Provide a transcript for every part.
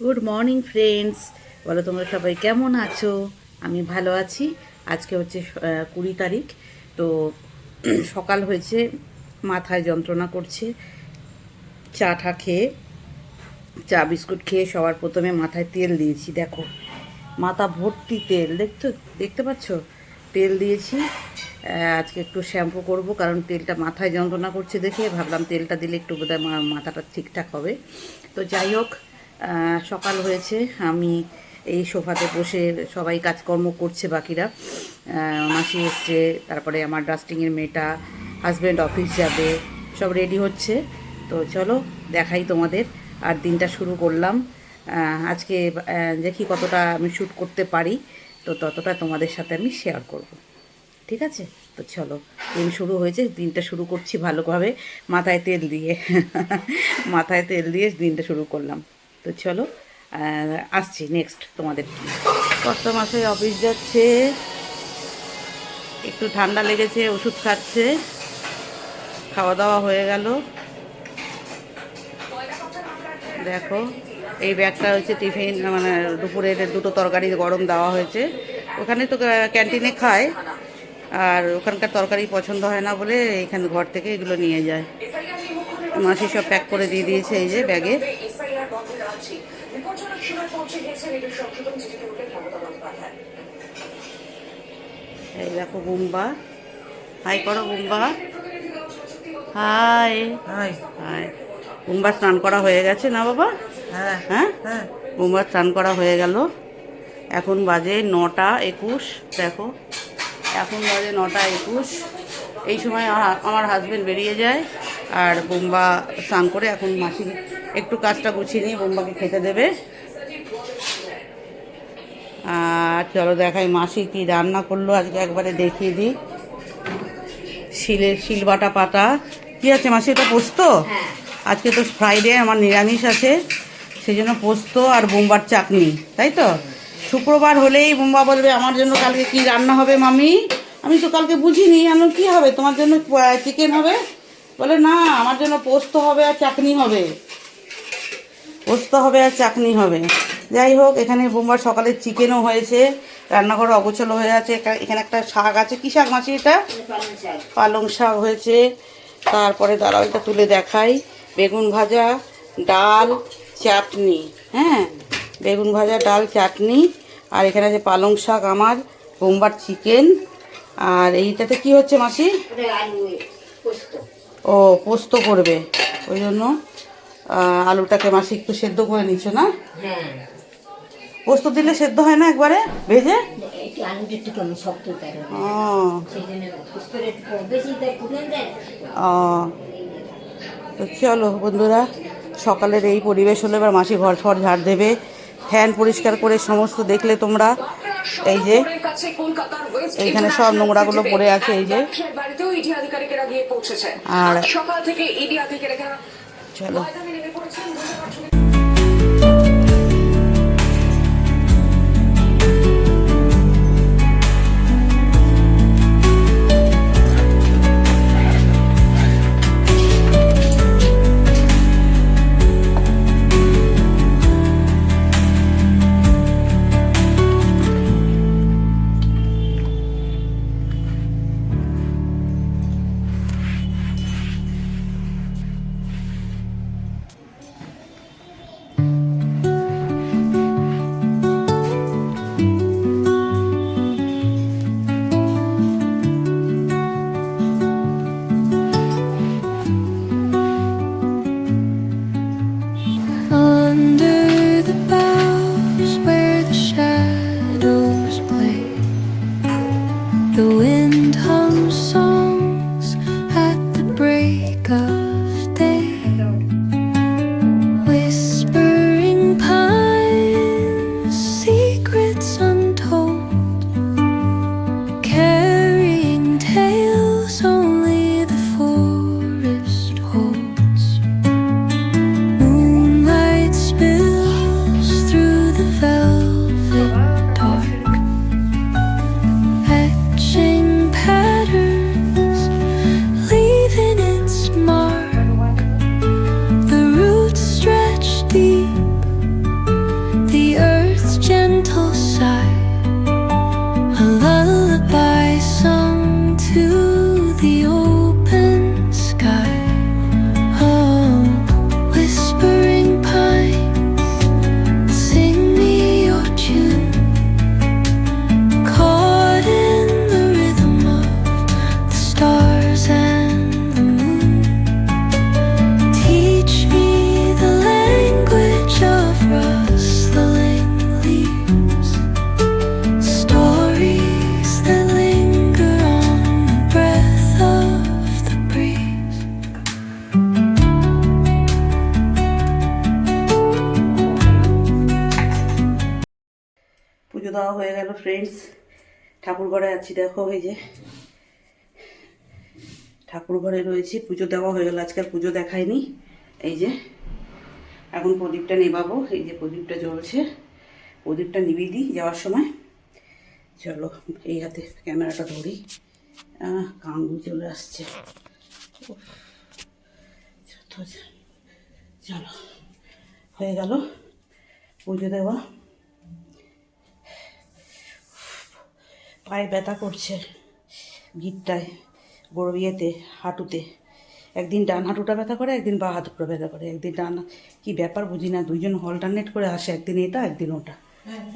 Good morning friends বলো তোমরা সবাই কেমন আছো? আমি ভালো আছি। আজকে হচ্ছে কুড়ি তারিখ। তো সকাল হয়েছে, মাথায় যন্ত্রণা করছে। চা টা খেয়ে, চা বিস্কুট খেয়ে সবার প্রথমে মাথায় তেল দিয়েছি, দেখো। মাথা ভর্তি তেল দেখতো দেখতে পাচ্ছ? তেল দিয়েছি। আজকে একটু শ্যাম্পু করব, কারণ তেলটা মাথায় যন্ত্রণা করছে দেখে। ভাবলাম তেলটা দিলে একটু বোধহয় মাথাটা ঠিকঠাক হবে। তো যাই হোক সকাল হয়েছে, আমি এই সোফাতে বসে সবাই কাজকর্ম করছে বাকিরা। মাসি এসছে, তারপরে আমার ডাস্টিংয়ের মেয়েটা হাজব্যান্ড অফিস যাবে, সব রেডি হচ্ছে। তো চলো, দেখাই তোমাদের। আর দিনটা শুরু করলাম। আজকে দেখি কতটা আমি শ্যুট করতে পারি। তো ততটা তোমাদের সাথে আমি শেয়ার করব। ঠিক আছে? তো চলো, দিন শুরু হয়েছে, দিনটা শুরু করছি ভালোভাবে, মাথায় তেল দিয়ে। মাথায় তেল দিয়ে দিনটা শুরু করলাম। তো চলো আসছি নেক্সট তোমাদের। কষ্ট মাসে অফিস যাচ্ছে, একটু ঠান্ডা লেগেছে, ওষুধ খাচ্ছে খাওয়া দাওয়া হয়ে গেল। দেখো, এই ব্যাগটা হচ্ছে টিফিন মানে দুপুরের দুটো তরকারি গরম দেওয়া হয়েছে। ওখানে তো ক্যান্টিনে খায়, আর ওখানকার তরকারি পছন্দ হয় না বলে এখানে ঘর থেকে এগুলো নিয়ে যায়। মাসি সব প্যাক করে দিয়ে দিয়েছে এই যে ব্যাগে। বন্ধের বিপজ্জনক সীমায় পৌঁছে গিয়েছে রেডিও সংশোধন চিঠিতে মমতা বন্দ্যোপাধ্যায়। এই দেখো বুম্বা। হাই করো Bumba. Hi. Hi. Hi. Bumba স্নান করা হয়ে গেছে না বাবা? হ্যাঁ হ্যাঁ? হ্যাঁ। বুম্বার স্নান করা হয়ে গেল। এখন বাজে নটা একুশ দেখো। এখন বাজে নটা একুশ। এই সময় আমার হাজবেন্ড বেরিয়ে যায় আর বোম্বা স্নান করে এখন মাসি একটু কাজটা গুছিয়ে নিয়ে বোম্বাকে খেতে দেবে। আর চলো দেখাই মাসি কি রান্না করল আজকে একবারে দেখিয়ে দিই। শিলের শিলবাটা পাতা। কি আছে মাসি এটা পোস্ত? আজকে তো ফ্রাইডে আমার নিরামিষ আছে। সেই জন্য পোস্ত আর বোম্বার চাটনি তাই তো? শুক্রবার হলেই বোম্বা বলবে আমার জন্য কালকে কি রান্না হবে মামি? আমি তো কালকে বুঝিনি আমি কি হবে? তোমার জন্য চিকেন হবে? বলে না আমার জন্য পোস্ত হবে আর চাটনি হবে। পোস্ত হবে আর চাটনি হবে। যাই হোক এখানে বোমবার সকালে চিকেনও হয়েছে রান্নাঘর অগোছালো হয়ে আছে। এখা- এখানে একটা শাক আছে। কি শাক মাছি এটা? পালং শাক হয়েছে। তারপরে দাঁড়াও এটা তুলে দেখাই। বেগুন ভাজা ডাল চাটনি। হ্যাঁ বেগুন ভাজা ডাল চাটনি। আর এখানে আছে পালং শাক আমার বোম্বার চিকেন। আর এইটাতে কি হচ্ছে মাসি? ও পোস্ত করবে। ওই জন্য আলুটাকে মাসি একটু সেদ্ধ করে নিচ্ছ না? পোস্ত দিলে সেদ্ধ হয় না একবারে? ভেজে? ও। তো চলো বন্ধুরা সকালের এই পরিবেশ হলে এবার মাসি ঘর ফর ঝাড় দেবে। ফ্যান পরিষ্কার করে সমস্ত দেখলে তোমরা। এই যে এইখানে সব নোংরাগুলো পড়ে আছে এই যে। ব্যবসায়ের বাড়িতেও ইডি আধিকারিকেরা গিয়ে পৌঁছেছে আর- সকাল থেকে ইডি চলো দেওয়া হয়ে গেল ফ্রেন্ডস ঠাকুর ঘরে আছি, দেখো এই যে। ঠাকুর ঘরে রয়েছি, পুজো দেওয়া হয়ে গেল আজকাল পুজো দেখায়নি এই যে, এখন প্রদীপটা নেবাবো, এই যে প্রদীপটা জ্বলছে। প্রদীপটা নিবিয়ে দিই যাওয়ার সময়। চলো, এই হাতে ক্যামেরাটা ধরি। কাঙ্গু চলে আসছে। চলো, হয়ে গেল পুজো দেওয়া। পায়ে ব্যথা করছে গিটটায় বড় ইয়েতে হাঁটুতে। একদিন ডান হাঁটুটা ব্যথা করে একদিন বা হাঁটুটা ব্যথা করে। একদিন ডান কি ব্যাপার বুঝি না দুইজন অল্টারনেট করে আসে একদিন এটা একদিন ওটা।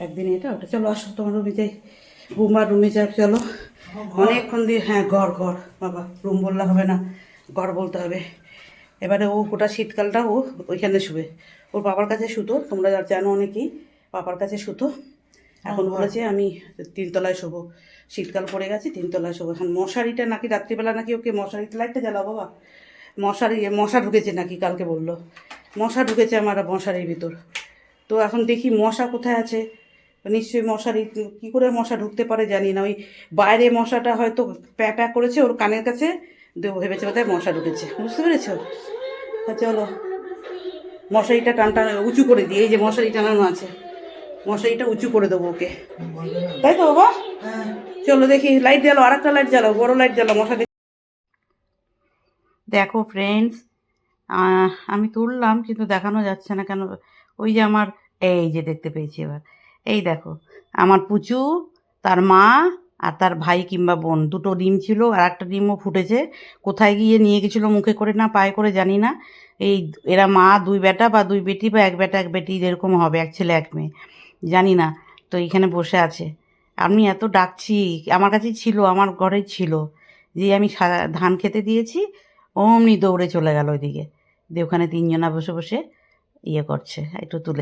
একদিন এটা ওটা। চলো আসো তোমার রুমে যাই। বুমার রুমে যাও চলো। অনেকক্ষণ দিয়ে হ্যাঁ ঘর ঘর। বাবা রুম বললে হবে না ঘর বলতে হবে। এবারে ও গোটা শীতকালটা ও ওইখানে শুবে। ওর বাবার কাছে শুতো তোমরা জানো অনেকেই বাবার কাছে শুতো। এখন বলেছে আমি তিনতলায় শোবো। শীতকাল পড়ে গেছে তিনতলায় শোবো। এখন মশারিটা নাকি রাত্রিবেলা নাকি ওকে মশারিতে লাইটটা জ্বালাও বাবা। মশারি মশা ঢুকেছে নাকি কালকে বলল। মশা ঢুকেছে আমার মশারির ভিতর। তো এখন দেখি মশা কোথায় আছে। নিশ্চয়ই মশারি কী করে মশা ঢুকতে পারে জানি না। ওই বাইরে মশাটা হয়তো প্যা প্যা করেছে ওর কানের কাছে ভেবেছে বোধহয় মশা ঢুকেছে। বুঝতে পেরেছ? চলো মশারিটা টান টান উঁচু করে দিয়ে এই যে মশারি টানানো আছে। মশারিটা উঁচু করে দেবো ওকে। তাই তো বাবা? চলো দেখি লাইট জ্বালো আর একটা লাইট জ্বালাও বড় লাইট জ্বালাও মশারি দেখো ফ্রেন্ডস আমি তুললাম কিন্তু দেখানো যাচ্ছে না কেন ওই যে আমার এই যে দেখতে পেয়েছি এবার। এই দেখো আমার পুচু তার মা আর তার ভাই কিংবা বোন দুটো ডিম ছিল আর একটা ডিমও ফুটেছে। কোথায় গিয়ে নিয়ে গেছিল মুখে করে না পায়ে করে জানি না। এই এরা মা দুই বেটা বা দুই বেটি বা এক বেটা এক বেটি এরকম হবে এক ছেলে এক মেয়ে। জানি না, তো এখানে বসে আছে। আমি এত ডাকছি, আমার কাছেই ছিল, আমার ঘরেই ছিল, যে আমি ধান খেতে দিয়েছি, অমনি দৌড়ে চলে গেল ওইদিকে। দিয়ে ওখানে তিনজনা বসে বসে ইয়ে করছে, একটু তুলে